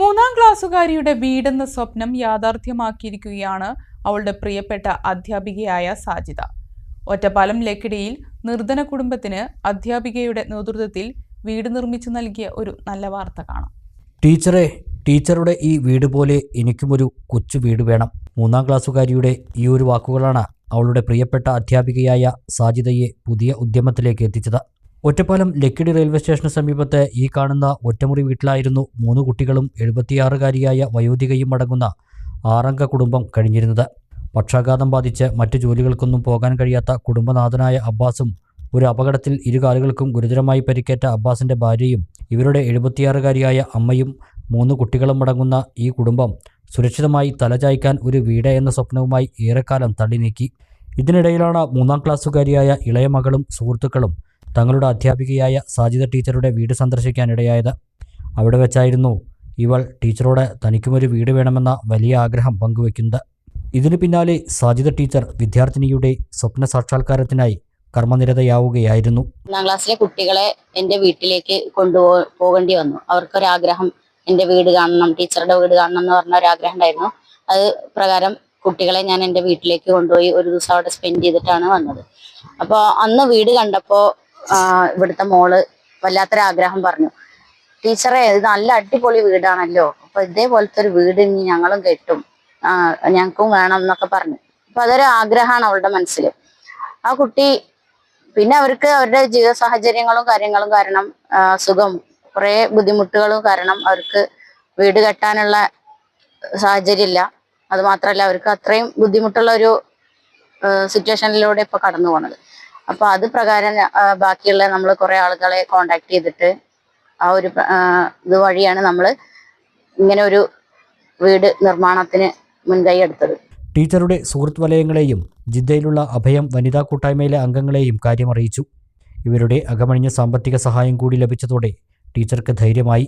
മൂന്നാം ക്ലാസ്സുകാരിയുടെ വീടെന്ന സ്വപ്നം യാഥാർത്ഥ്യമാക്കിയിരിക്കുകയാണ് അവളുടെ പ്രിയപ്പെട്ട അധ്യാപികയായ സാജിത ഒറ്റപ്പാലം ലക്കിടിയിൽ നിർധന കുടുംബത്തിന് അധ്യാപികയുടെ നേതൃത്വത്തിൽ വീട് നിർമ്മിച്ചു നൽകിയ ഒരു നല്ല വാർത്ത കാണാം. ടീച്ചറെ ടീച്ചറുടെ ഈ വീട് പോലെ എനിക്കും ഒരു കൊച്ചു വീട് വേണം. മൂന്നാം ക്ലാസ്സുകാരിയുടെ ഈ ഒരു വാക്കുകളാണ് അവളുടെ പ്രിയപ്പെട്ട അധ്യാപികയായ സാജിതയെ പുതിയ ഉദ്യമത്തിലേക്ക് എത്തിച്ചത്. ഒറ്റപ്പാലം ലക്കിടി റെയിൽവേ സ്റ്റേഷന് സമീപത്ത് ഈ കാണുന്ന ഒറ്റമുറി വീട്ടിലായിരുന്നു മൂന്ന് കുട്ടികളും എഴുപത്തിയാറുകാരിയായ വയോധികയും അടങ്ങുന്ന ആറംഗ കുടുംബം കഴിഞ്ഞിരുന്നത്. പക്ഷാഘാതം ബാധിച്ച് മറ്റു ജോലികൾക്കൊന്നും പോകാൻ കഴിയാത്ത കുടുംബനാഥനായ അബ്ബാസും ഒരു അപകടത്തിൽ ഇരുകാലുകൾക്കും ഗുരുതരമായി പരിക്കേറ്റ അബ്ബാസിന്റെ ഭാര്യയും ഇവരുടെ എഴുപത്തിയാറുകാരിയായ അമ്മയും മൂന്ന് കുട്ടികളും അടങ്ങുന്ന ഈ കുടുംബം സുരക്ഷിതമായി തലചായ്ക്കാൻ ഒരു വീട് എന്ന സ്വപ്നവുമായി ഏറെക്കാലം തള്ളി നീക്കി. ഇതിനിടയിലാണ് മൂന്നാം ക്ലാസ്സുകാരിയായ ഇളയ മകളും സുഹൃത്തുക്കളും തങ്ങളുടെ അധ്യാപികയായ സാജിത ടീച്ചറുടെ വീട് സന്ദർശിക്കാനിടയായത്. അവിടെ വെച്ചായിരുന്നു ഇവൾ ടീച്ചറോട് തനിക്കുമൊരു വീട് വേണമെന്ന വലിയ ആഗ്രഹം പങ്കുവെക്കുന്നത്. ഇതിനു പിന്നാലെ സാജിത ടീച്ചർ വിദ്യാർത്ഥിനിയുടെ സ്വപ്ന സാക്ഷാത്കാരത്തിനായി കർമ്മനിരതയാവുകയായിരുന്നു. ഒന്നാം ക്ലാസ്സിലെ കുട്ടികളെ എന്റെ വീട്ടിലേക്ക് കൊണ്ടുപോ പോകേണ്ടി വന്നു. അവർക്കൊരാഗ്രഹം എന്റെ വീട് കാണണം ടീച്ചറുടെ വീട് കാണണം എന്ന് പറഞ്ഞ ഒരാഗ്രഹം ഉണ്ടായിരുന്നു അത് പ്രകാരം കുട്ടികളെ ഞാൻ എന്റെ വീട്ടിലേക്ക് കൊണ്ടുപോയി ഒരു ദിവസം അവിടെ സ്പെൻഡ് ചെയ്തിട്ടാണ് വന്നത്. അപ്പോൾ അന്ന് വീട് കണ്ടപ്പോൾ ഇവിടുത്തെ മോൾ വല്ലാത്തൊരാഗ്രഹം പറഞ്ഞു. ടീച്ചറെ ഇത് നല്ല അടിപൊളി വീടാണല്ലോ. അപ്പൊ ഇതേപോലത്തെ ഒരു വീട് ഇനി ഞങ്ങളും കെട്ടും. ഞങ്ങൾക്കും വേണം എന്നൊക്കെ പറഞ്ഞു. അപ്പൊ അതൊരു ആഗ്രഹമാണ് അവളുടെ മനസ്സിൽ ആ കുട്ടി പിന്നെ അവർക്ക് അവരുടെ ജീവിത സാഹചര്യങ്ങളും കാര്യങ്ങളും കാരണം സുഖം. കുറെ ബുദ്ധിമുട്ടുകളും കാരണം അവർക്ക് വീട് കെട്ടാനുള്ള സാഹചര്യമില്ല. അത് മാത്രമല്ല അവർക്ക് അത്രയും ബുദ്ധിമുട്ടുള്ള ഒരു സിറ്റുവേഷനിലൂടെ ഇപ്പൊ കടന്നു പോണത്. അപ്പൊ അത് പ്രകാരം ബാക്കിയുള്ള നമ്മൾ കുറെ ആളുകളെ കോണ്ടാക്ട് ചെയ്തിട്ട് ആ ഒരു ഇത് വഴിയാണ് നമ്മൾ ഇങ്ങനെ ഒരു വീട് നിർമ്മാണത്തിന് മുൻകൈ എടുത്തത്. ടീച്ചറുടെ സുഹൃത്ത് വലയങ്ങളെയും ജിദ്ദയിലുള്ള അഭയം വനിതാ കൂട്ടായ്മയിലെ അംഗങ്ങളെയും കാര്യമറിയിച്ചു. ഇവരുടെ അകമണിഞ്ഞ സാമ്പത്തിക സഹായം കൂടി ലഭിച്ചതോടെ ടീച്ചർക്ക് ധൈര്യമായി.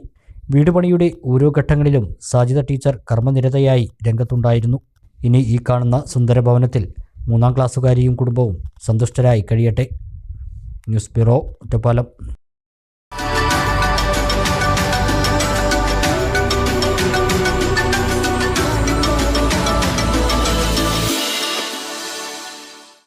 വീടുപണിയുടെ ഓരോ ഘട്ടങ്ങളിലും സാജിത ടീച്ചർ കർമ്മനിരതയായി രംഗത്തുണ്ടായിരുന്നു. ഇനി ഈ കാണുന്ന സുന്ദര ഭവനത്തിൽ മൂന്നാം ക്ലാസ്സുകാരിയും കുടുംബവും സന്തുഷ്ടരായി കഴിയട്ടെ. News bureau Ottapalam.